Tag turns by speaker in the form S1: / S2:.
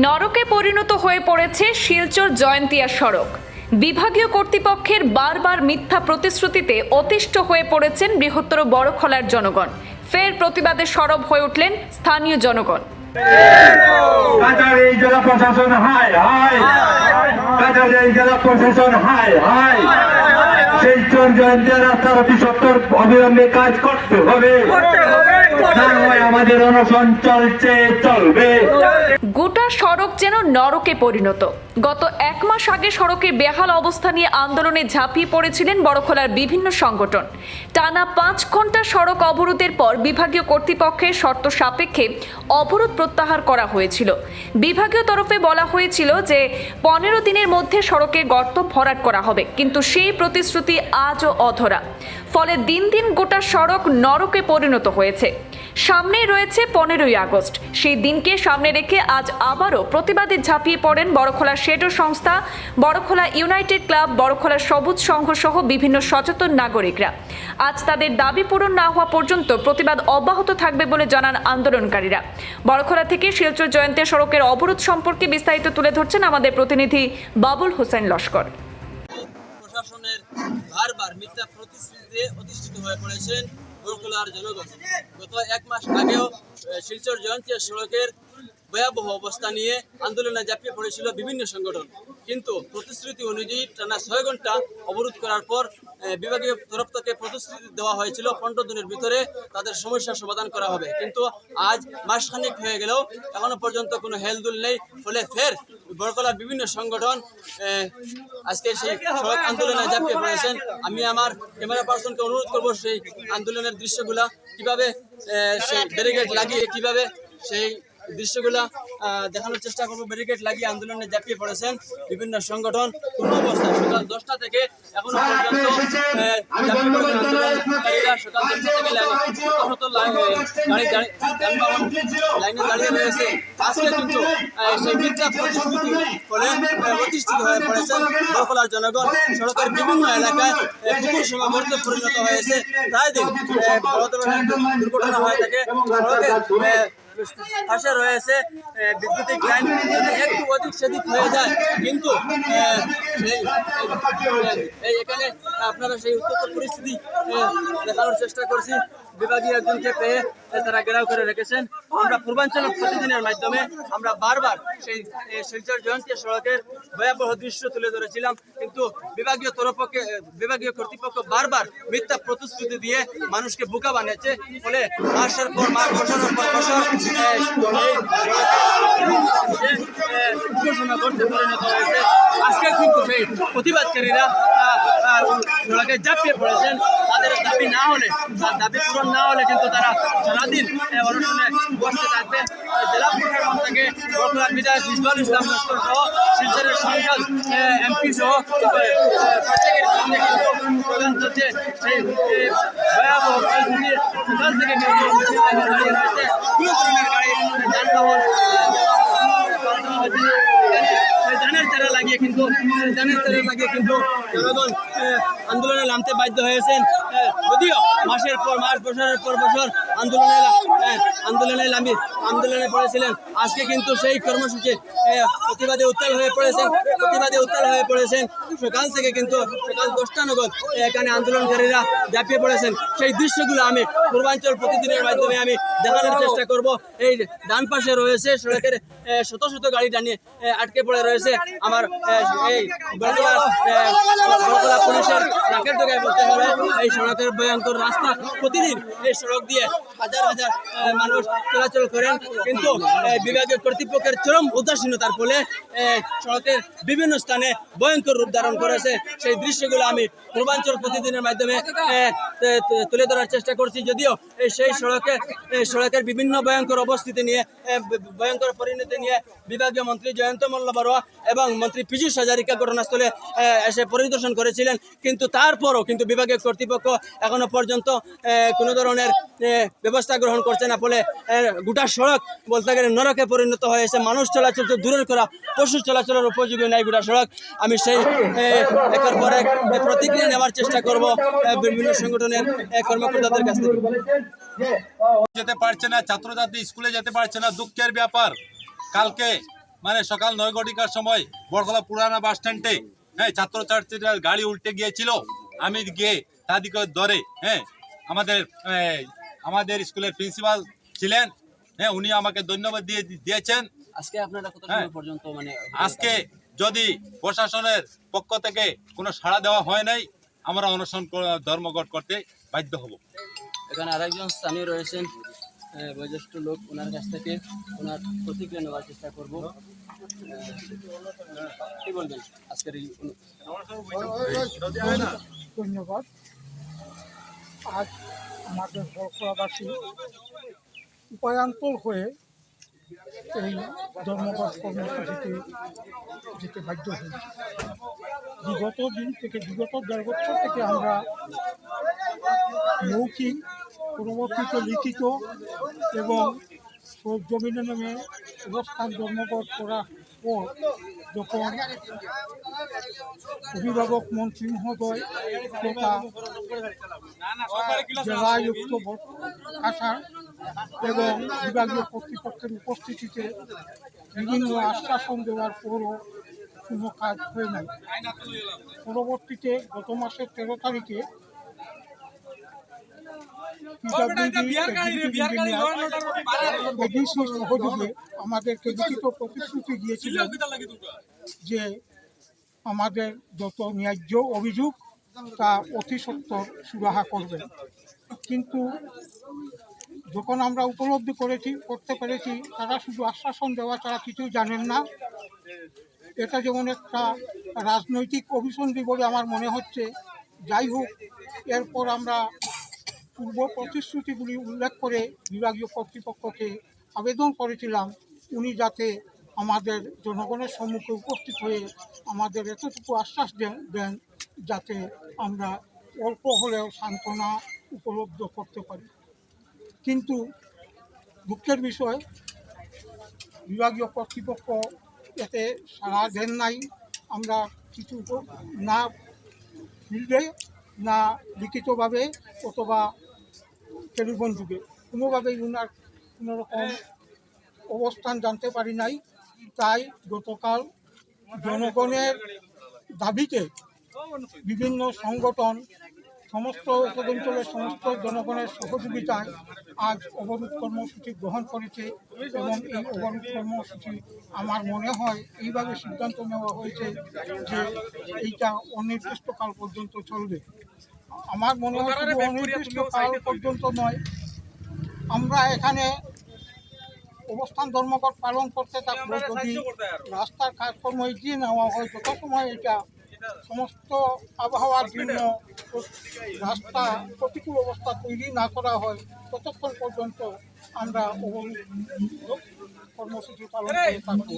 S1: নরকে পরিণত হয়ে পড়েছে শিলচর জয়ন্তিয়া সড়ক। বিভাগীয় কর্তৃপক্ষের বারবার মিথ্যা প্রতিশ্রুতিতে অতিষ্ঠ হয়ে পড়েছেন বৃহত্তর বড়খলার জনগণ। ফের প্রতিবাদে সরব হয়ে উঠলেন স্থানীয় জনগণ।
S2: জেলা প্রশাসন হাই হাই জেলা প্রশাসন হাই হাই সেই চোর জয়ন্তী রাস্তার অতি সত্তর অবিলম্বে কাজ করতে হবে।
S1: গোটা সড়ক যেন নরকে পরিণত। গত এক মাস আগে সড়কের বেহাল অবস্থা নিয়ে আন্দোলনে ঝাঁপিয়ে পড়েছিলেন বড়খলার বিভিন্ন সংগঠন। টানা পাঁচ ঘণ্টা সড়ক অবরোধের পর বিভাগীয় কর্তৃপক্ষের শর্ত সাপেক্ষে অবরোধ প্রত্যাহার করা হয়েছিল। বিভাগীয় তরফে বলা হয়েছিল যে, পনেরো দিনের মধ্যে সড়কে গর্ত ভরাট করা হবে, কিন্তু সেই প্রতিশ্রুতি আজও অধরা। ফলে দিন দিন গোটা সড়ক নরকে পরিণত হয়েছে। সামনেই রয়েছে পনেরোই আগস্ট। সেই দিনকে সামনে রেখে আজ আবারও প্রতিবাদে ঝাঁপিয়ে পড়েন বড়খলা শেডো সংস্থা, বড়খোলা ইউনাইটেড ক্লাব বড়খলা সবুজ সংঘ সহ বিভিন্ন সচেতন নাগরিকরা। আজ তাদের দাবি পূরণ না হওয়া পর্যন্ত প্রতিবাদ অব্যাহত থাকবে বলে জানান আন্দোলনকারীরা। বড়খলা থেকে শিলচর জয়ন্তী সড়কের অবরোধ সম্পর্কে বিস্তারিত তুলে ধরছেন আমাদের প্রতিনিধি বাবুল হোসেন লস্কর।
S3: প্রশাসনের বারবার মিথ্যা প্রতিশ্রুতিতে অধিষ্ঠিত হয়ে পড়েছেন বরকুলার জনগণ। গত এক মাস আগেও শিলচর জয়ন্তী সড়কের ভয়াবহ অবস্থা নিয়ে আন্দোলনে ঝাঁপিয়ে পড়েছিল বিভিন্ন সংগঠন। কিন্তু প্রতিশ্রুতি অনুযায়ী টানা ছয় ঘণ্টা অবরোধ করার পর বিভাগীয় তরফ থেকে প্রতিশ্রুতি দেওয়া হয়েছিল পনেরো দিনের ভিতরে তাদের সমস্যার সমাধান করা হবে। কিন্তু আজ মাসখানেক হয়ে গেলেও এখনও পর্যন্ত কোনো হেলদুল নেই। ফলে ফের বড়কলার বিভিন্ন সংগঠন আজকে সেই সড়ক আন্দোলনে ঝাঁপিয়ে পড়েছেন। আমি আমার ক্যামেরা পার্সনকে অনুরোধ করব সেই আন্দোলনের দৃশ্যগুলা কীভাবে সেই ব্যারিকেড লাগিয়ে কীভাবে সেই দৃশ্যগুলা আহ, দেখানোর চেষ্টা করব। ব্যারিকেড লাগিয়ে আন্দোলনে ঝাঁপিয়ে পড়েছেন বিভিন্ন সংগঠন পূর্ব অবস্থায় সকাল দশটা থেকে এখনও পর্যন্ত সকাল দশটা থেকে লাইনে দাঁড়িয়ে রয়েছে। আজকে কিন্তু সেই মিথ্যা প্রতিশ্রুতি ফলে প্রতিষ্ঠিত হয়ে পড়েছেন বরকলার জনগণ। সড়কের বিভিন্ন এলাকায় আহ, পুকুর সমাবর্তে পরিণত হয়েছে। প্রায় দিন দুর্ঘটনা হয়ে থাকে। সড়কের পাশে রয়েছে বিদ্যুতিক লাইন যদি একটু অধিক সেদিক হয়ে যায়, কিন্তু এই এখানে আপনারা সেই উত্তপ্ত পরিস্থিতি দেখানোর চেষ্টা করছি। বিভাগীয় একজনকে পেয়ে তারা ঘেরাও করে রেখেছেন। আমরা পূর্বাঞ্চল প্রতিদিনের মাধ্যমে আমরা বারবার সেই শিলচর জয়ন্তী সড়কের ভয়াবহ দৃশ্য তুলে ধরেছিলাম, কিন্তু বিভাগীয় তরফকে বিভাগীয় কর্তৃপক্ষ বারবার মিথ্যা প্রতিশ্রুতি দিয়ে মানুষকে বোকা বানিয়েছে। ফলে মাসের পর মাস বছরের পর বছর ঘোষণা করতে পরিণত হয়েছে আজকে কিন্তু সেই প্রতিবাদকারীরা সড়কে ঝাঁপিয়ে পড়েছেন। তাদের দাবি না হলে দাবি পূরণ না হলে কিন্তু তারা সারাদিন অনশনে বসতে থাকবেন আর জেলা প্রশাসন থেকে বরকুলার বিধায়ক মিসবাউল ইসলাম লস্কর সহ শিলচরের সাংসদ এমপি সহ প্রত্যেকের সামনে কিন্তু প্রদান চলছে সেই ভয়াবহ পরিস্থিতির থেকে কিন্তু দাঁড়িয়ে রয়েছে। কোনো ধরনের গাড়ি যানবাহন জানের চারা লাগিয়ে কিন্তু কিন্তু জনগণ আন্দোলনে নামতে বাধ্য হয়েছেন। যদিও মাসের পর মাস, বছরের পর বছর আন্দোলনে আন্দোলনে নামি, আন্দোলনে পড়েছিলেন। আজকে কিন্তু সেই কর্মসূচি প্রতিবাদে উত্তাল হয়ে পড়েছেন, প্রতিবাদে উত্তাল হয়ে পড়েছেন সকাল থেকে কিন্তু সকাল দশটা নগদ এখানে আন্দোলনকারীরা ঝাঁপিয়ে পড়েছেন। সেই দৃশ্যগুলো আমি পূর্বাঞ্চল প্রতিদিনের মাধ্যমে আমি দেখানোর চেষ্টা করব। এই ডান পাশে রয়েছে সড়কের শত শত গাড়ি টানিয়ে আটকে পড়ে রয়েছে আমার এই বরকলা পুলিশের নাকের ডোকায় বলতে হবে এই সড়কের ভয়ঙ্কর রাস্তা প্রতিদিন এই সড়ক দিয়ে হাজার হাজার মানুষ চলাচল করেন। কিন্তু বিভাগীয় কর্তৃপক্ষের চরম উদাসীনতার ফলে সড়কের বিভিন্ন স্থানে ভয়ঙ্কর রূপ ধারণ করেছে। সেই দৃশ্যগুলো আমি পূর্বাঞ্চল প্রতিদিনের মাধ্যমে তুলে ধরার চেষ্টা করছি। যদিও সেই সড়কে সড়কের বিভিন্ন ভয়ঙ্কর অবস্থিতি নিয়ে ভয়ঙ্কর পরিণতি নিয়ে বিভাগীয় মন্ত্রী জয়ন্ত মল্ল বড়ুয়া এবং মন্ত্রী পীযূষ হাজারিকা ঘটনাস্থলে এসে পরিদর্শন করেছিলেন। কিন্তু তারপরও কিন্তু বিভাগীয় কর্তৃপক্ষ এখনও পর্যন্ত কোনো ধরনের ব্যবস্থা গ্রহণ করছে না। ফলে গোটা সড়ক বলতে গেলে নরকে পরিণত হয়েছে। মানুষ চলাচল দূরের করা পশু চলাচলের উপযোগী নাই গোটা সড়ক। আমি সেই একের পর এক প্রতিক্রিয়া নেওয়ার চেষ্টা করব বিভিন্ন সংগঠনের কর্মকর্তাদের কাছ থেকে।
S4: যেতে পারছে না, ছাত্রছাত্রী স্কুলে যেতে পারছে না, দুঃখের ব্যাপার। কালকে মানে সকাল নয় ঘটিকার সময় বরতলা পুরানা বাস স্ট্যান্ডে হ্যাঁ ছাত্রছাত্রীরা গাড়ি উল্টে গিয়েছিল আমি গিয়ে তাদেরকে ধরে হ্যাঁ আমাদের আমাদের স্কুলের প্রিন্সিপাল ছিলেন হ্যাঁ উনি আমাকে ধন্যবাদ দিয়ে দিয়েছেন।
S3: আজকে আপনারা কত
S4: হ্যাঁ।
S3: সময় পর্যন্ত মানে
S4: আজকে যদি প্রশাসনের পক্ষ থেকে কোনো সাড়া দেওয়া হয় নাই আমরা অনশন ধর্মঘট করতে বাধ্য হব।
S3: এখানে আরেকজন স্থানীয় রয়েছেন বয়োজ্যেষ্ঠ লোক ওনার কাছ থেকে ওনার প্রতিক্রিয়া নেওয়ার চেষ্টা করব। কি বলবেন আজকের এই
S5: ধন্যবাদ। আজ আমাদের বরকলাবাসী উপায়ান্তর হয়ে এই ধর্মঘট কর্মসূচিতে যেতে বাধ্য হয়েছি। বিগত দিন থেকে, বিগত দেড় বছর থেকে আমরা মৌখিক পরবর্তীতে লিখিত এবং জমিনের নামে অবস্থান ধর্মঘট করার পর যখন অভিভাবক মন্ত্রী মহোদয় তথা জেলাযুক্ত কাছাড় এবং বিভাগীয় কর্তৃপক্ষের উপস্থিতিতে বিভিন্ন আশ্বাসন দেওয়ার পরও কোনো কাজ হয়ে নাই পরবর্তীতে গত মাসের তেরো তারিখে আমাদেরকে লিখিত প্রতিশ্রুতি দিয়েছিলেন যে আমাদের যত ন্যায্য অভিযোগ তা অতি সত্বর সুরাহা করবেন কিন্তু যখন আমরা উপলব্ধি করেছি করতে পেরেছি তারা শুধু আশ্বাসন দেওয়া তারা কিছুই জানেন না। এটা যেমন একটা রাজনৈতিক অভিসন্ধি বলে আমার মনে হচ্ছে। যাই হোক এরপর আমরা পূর্ব প্রতিশ্রুতিগুলি উল্লেখ করে বিভাগীয় কর্তৃপক্ষকে আবেদন করেছিলাম, উনি যাতে আমাদের জনগণের সম্মুখে উপস্থিত হয়ে আমাদের এতটুকু আশ্বাস দেন দেন যাতে আমরা অল্প হলেও সান্ত্বনা উপলব্ধ করতে পারি। কিন্তু দুঃখের বিষয়, বিভাগীয় কর্তৃপক্ষ এতে সাড়া দেন নাই। আমরা কিছু না ফিল্ডে, না লিখিতভাবে অথবা টেলিফোন যুগে। কোনোভাবেই উনার কোনো রকম অবস্থান জানতে পারি নাই। তাই গতকাল জনগণের দাবিতে বিভিন্ন সংগঠন সমস্ত উপদঞ্চলের সমস্ত জনগণের সহযোগিতায় আজ অবরোধ কর্মসূচি গ্রহণ করেছে এবং এই অবরোধ কর্মসূচি আমার মনে হয় এইভাবে সিদ্ধান্ত নেওয়া হয়েছে যে এইটা অনির্দিষ্টকাল পর্যন্ত চলবে। আমার মনে হয় অনির্দিষ্টকাল পর্যন্ত নয়, আমরা এখানে অবস্থান ধর্মঘট পালন করতে থাকব যদি রাস্তার কাজকর্ম এগিয়ে নেওয়া হয় যত সময় এটা সমস্ত আবহাওয়ার জন্য রাস্তা প্রতিকূল অবস্থা তৈরি না করা হয় ততক্ষণ পর্যন্ত আমরা কর্মসূচি পালন করে থাকব।